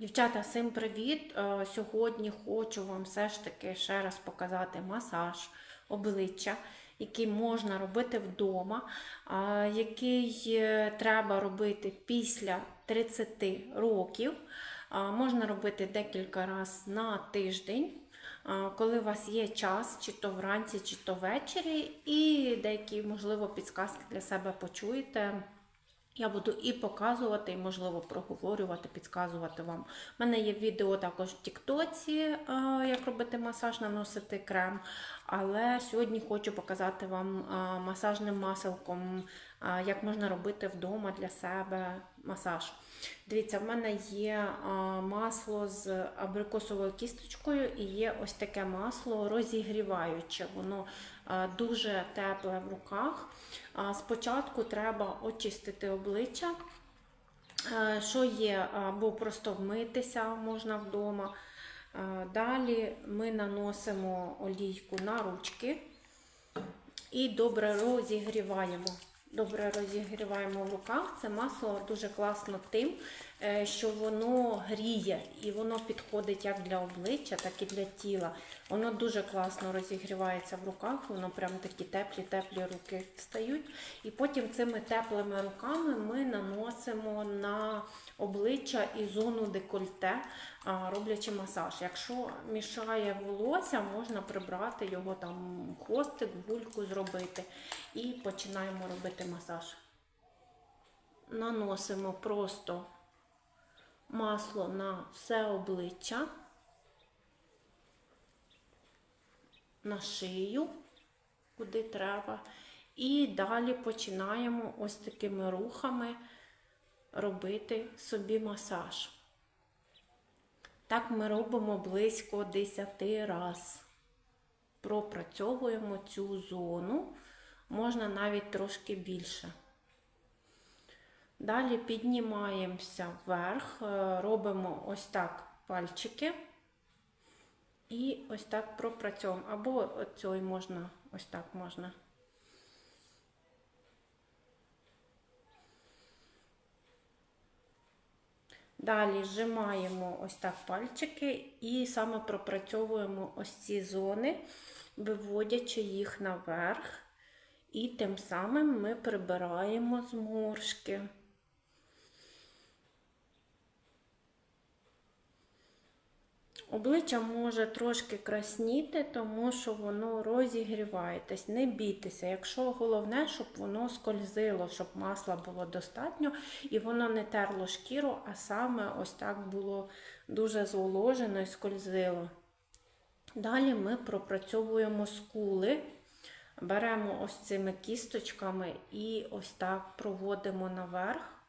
Дівчата, всім привіт! Е, Сьогодні хочу вам все ж таки ще раз показати масаж обличчя, який можна робити вдома, який е, треба робити після 30 років. Можна робити декілька разів на тиждень. Коли у вас є час, чи то вранці, чи то ввечері, і деякі, можливо, підсказки для себе почуєте. Я буду і показувати, і, можливо, проговорювати, підказувати вам. У мене є відео також в Тіктоці, е, як робити масаж, наносити крем. Але сьогодні хочу показати вам е, масажним маселком, е, як можна робити вдома для себе масаж. Дивіться, в мене є масло з абрикосовою кісточкою і є ось таке масло розігріваюче. Воно дуже тепле в руках. Спочатку треба очистити обличчя, що є, або просто вмитися можна вдома. Далі ми наносимо олійку на ручки і добре розігріваємо. Добре розігріваємо в руках. Це масло дуже класно тим, е, що воно гріє і воно підходить як для обличчя, так і для тіла. Воно дуже класно розігрівається в руках, воно прям такі теплі-теплі руки стають. І потім цими теплими руками ми наносимо на обличчя і зону декольте, роблячи масаж. Якщо мішає волосся, можна прибрати його там хвостик, гульку зробити. І починаємо робити масаж. Наносимо просто масло на все обличчя, на шию, куди треба. І далі починаємо ось такими рухами робити собі масаж. Так ми робимо близько 10 разів. Пропрацьовуємо цю зону, можна навіть трошки більше. Далі піднімаємося вверх, е, робимо ось так пальчики і ось так пропрацьовуємо. Або оцей можна, ось так можна. Далі зжимаємо ось так пальчики і саме пропрацьовуємо ось ці зони, виводячи їх наверх, і тим самим ми прибираємо зморшки. Обличчя може трошки красніти, тому що воно розігріваєтесь. Не бійтеся. Якщо головне, щоб воно скользило, щоб масла було достатньо і воно не терло шкіру, а саме ось так було дуже зволожено і скользило. Далі ми пропрацьовуємо скули, беремо ось цими кісточками і ось так проводимо наверх.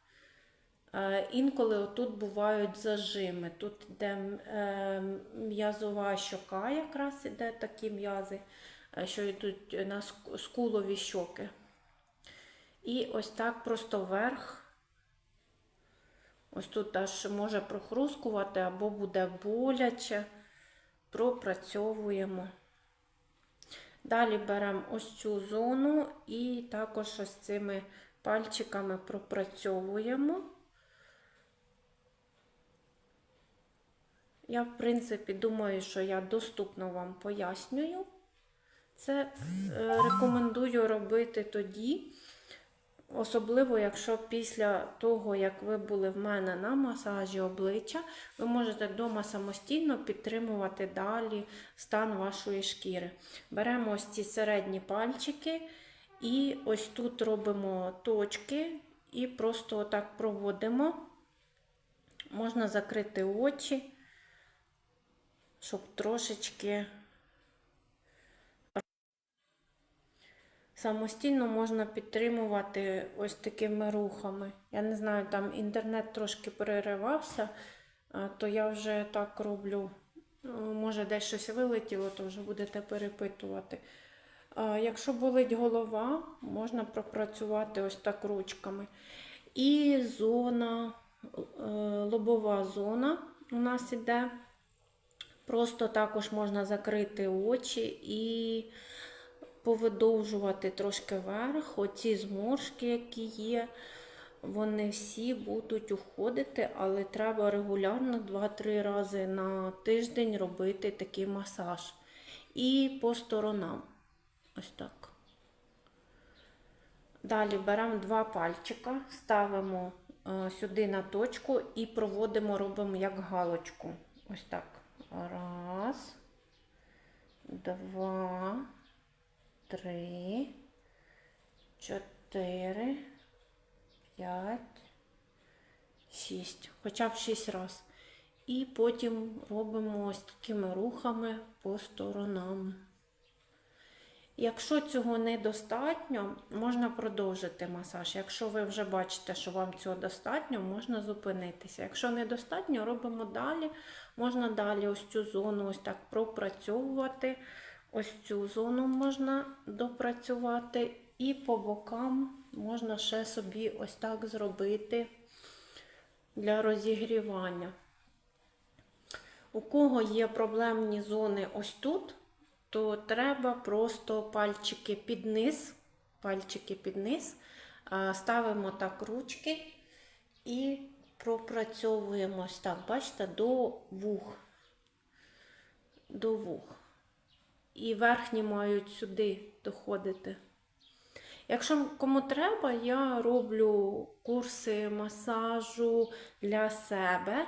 Е, Інколи отут бувають зажими. Тут йде е, м'язова щока, якраз іде такі м'язи, е, що йдуть на скулові щоки. І ось так просто вверх. Ось тут аж може прохрускувати або буде боляче. Пропрацьовуємо. Далі беремо ось цю зону і також ось цими пальчиками пропрацьовуємо. Я, в принципі, думаю, що я доступно вам пояснюю. Це е, рекомендую робити тоді, особливо, якщо після того, як ви були в мене на масажі обличчя, ви можете вдома самостійно підтримувати далі стан вашої шкіри. Беремо ось ці середні пальчики і ось тут робимо точки і просто отак проводимо. Можна закрити очі щоб трошечки самостійно можна підтримувати ось такими рухами. Я не знаю, там інтернет трошки переривався, то я вже так роблю. Ну, Може, десь щось вилетіло, то вже будете перепитувати. Якщо болить голова, можна пропрацювати ось так ручками. І зона, е, лобова зона у нас іде. Просто також можна закрити очі і повидовжувати трошки вверх, оці зморшки, які є. вони всі будуть уходити, але треба регулярно 2-3 рази на тиждень робити такий масаж. І по сторонам. Ось так. Далі беремо два пальчика, ставимо е, сюди на точку і проводимо, робимо як галочку. Ось так. Раз, два, три, чотири, п'ять, шість. Хоча б шість раз. І потім робимо ось такими рухами по сторонам. Якщо цього недостатньо, можна продовжити масаж. Якщо ви вже бачите, що вам цього достатньо, можна зупинитися. Якщо недостатньо, робимо далі. Можна далі ось цю зону ось так пропрацьовувати. Ось цю зону можна допрацювати. І по бокам можна ще собі ось так зробити для розігрівання. У кого є проблемні зони ось тут, то треба просто пальчики під низ, пальчики під низ, ставимо так ручки і пропрацьовуємо ось так, бачите, до вух. До вух. І верхні мають сюди доходити. Якщо кому треба, я роблю курси масажу для себе.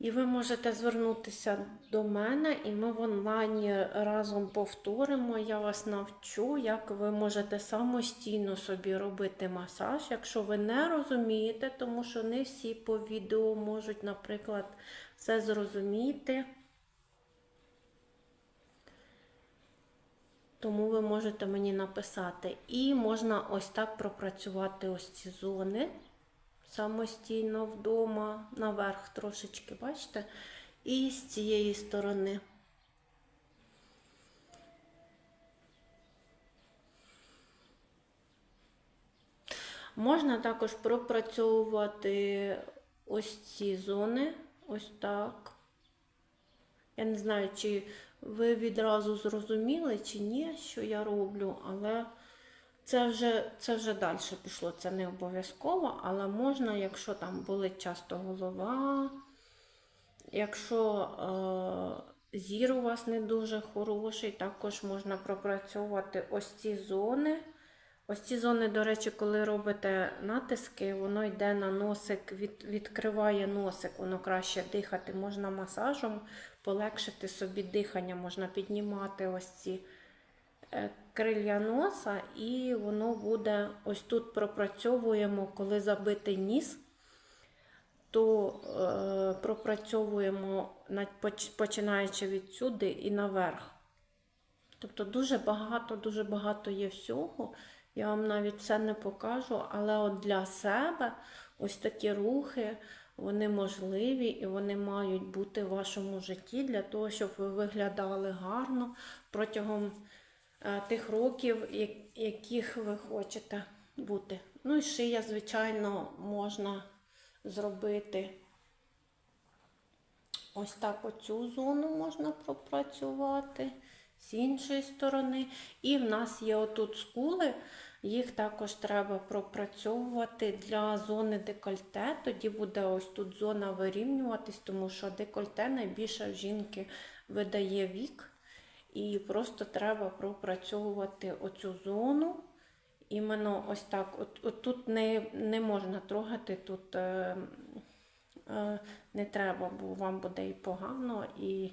І ви можете звернутися до мене, і ми в онлайні разом повторимо. Я вас навчу, як ви можете самостійно собі робити масаж, якщо ви не розумієте, тому що не всі по відео можуть, наприклад, це зрозуміти. Тому ви можете мені написати. І можна ось так пропрацювати ось ці зони самостійно вдома, наверх трошечки, бачите? І з цієї сторони. Можна також пропрацьовувати ось ці зони, ось так. Я не знаю, чи ви відразу зрозуміли, чи ні, що я роблю, але це вже, це вже далі пішло, це не обов'язково, але можна, якщо там болить часто голова, якщо е, зір у вас не дуже хороший, також можна пропрацьовувати ось ці зони. Ось ці зони, до речі, коли робите натиски, воно йде на носик, від, відкриває носик, воно краще дихати. Можна масажем полегшити собі дихання, можна піднімати ось ці крилья носа, і воно буде ось тут пропрацьовуємо, коли забитий ніс, то е, пропрацьовуємо на- поч- починаючи відсюди і наверх. Тобто дуже багато, дуже багато є всього. Я вам навіть все не покажу, але от для себе ось такі рухи, вони можливі і вони мають бути в вашому житті для того, щоб ви виглядали гарно протягом е, тих років, яких ви хочете бути. Ну і шия, звичайно, можна зробити. Ось так оцю зону можна пропрацювати з іншої сторони. І в нас є отут скули, їх також треба пропрацьовувати для зони декольте. Тоді буде ось тут зона вирівнюватись, тому що декольте найбільше в жінки видає вік. І просто треба пропрацьовувати оцю зону. Іменно ось так. От, от тут не, не можна трогати, тут е, е, не треба, бо вам буде і погано, і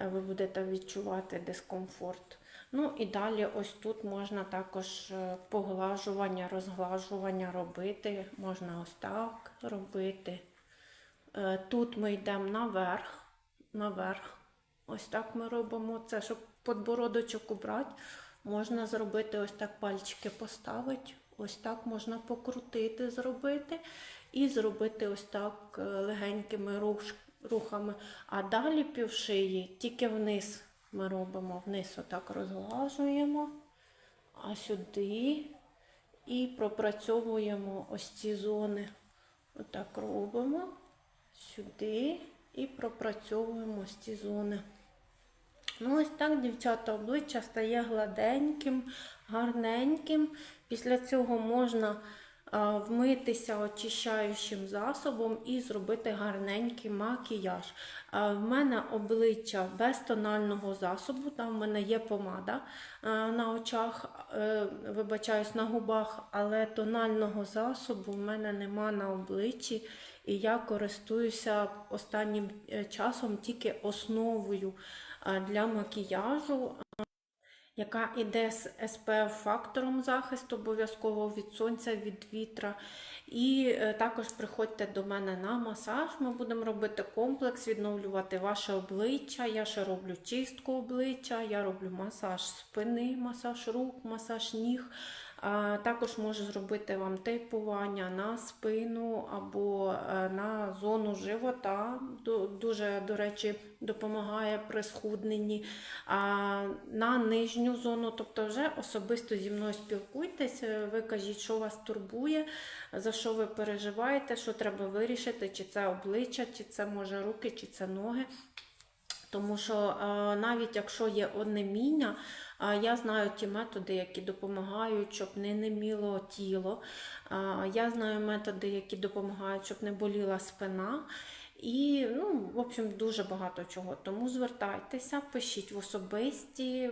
е, ви будете відчувати дискомфорт. Ну і далі ось тут можна також е, поглажування, розглажування робити. Можна ось так робити. Е, Тут ми йдемо наверх, наверх. Ось так ми робимо це, щоб подбородочок убрати. Можна зробити ось так пальчики поставити, ось так можна покрутити, зробити. І зробити ось так е, легенькими рухами. А далі півшиї тільки вниз ми робимо, вниз отак розглажуємо, а сюди і пропрацьовуємо ось ці зони. Отак робимо сюди і пропрацьовуємо ось ці зони. Ну, ось так, дівчата, обличчя стає гладеньким, гарненьким. Після цього можна вмитися очищаючим засобом і зробити гарненький макіяж. В мене обличчя без тонального засобу, там в мене є помада на очах, е, вибачаюсь, на губах, але тонального засобу в мене нема на обличчі. І я користуюся останнім е, часом тільки основою для макіяжу, е, яка йде з SPF-фактором захисту, обов'язково від сонця, від вітра. І е, також приходьте до мене на масаж. Ми будемо робити комплекс, відновлювати ваше обличчя. Я ще роблю чистку обличчя, я роблю масаж спини, масаж рук, масаж ніг. Також можу зробити вам тейпування на спину або е, на зону живота. Дуже, до речі, допомагає при схудненні. На нижню зону, тобто вже особисто зі мною спілкуйтесь, е, ви кажіть, що вас турбує, за що ви переживаєте, що треба вирішити, чи це обличчя, чи це може руки, чи це ноги. Тому що е, навіть якщо є онеміння, е, я знаю ті методи, які допомагають, щоб не неміло тіло. Е, Я знаю методи, які допомагають, щоб не боліла спина. І, ну, в общем, дуже багато чого. Тому звертайтеся, пишіть в особисті,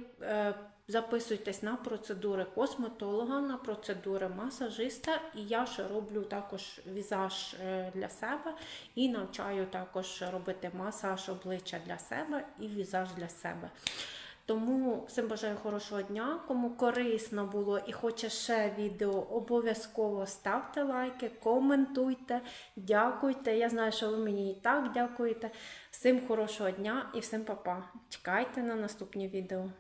записуйтесь на процедури косметолога, на процедури масажиста. І я ще роблю також візаж е, для себе і навчаю також робити масаж обличчя для себе і візаж для себе. Тому всім бажаю хорошого дня. Кому корисно було і хоче ще відео, обов'язково ставте лайки, коментуйте, дякуйте. Я знаю, що ви мені і так дякуєте. Всім хорошого дня і всім па-па. Чекайте на наступні відео.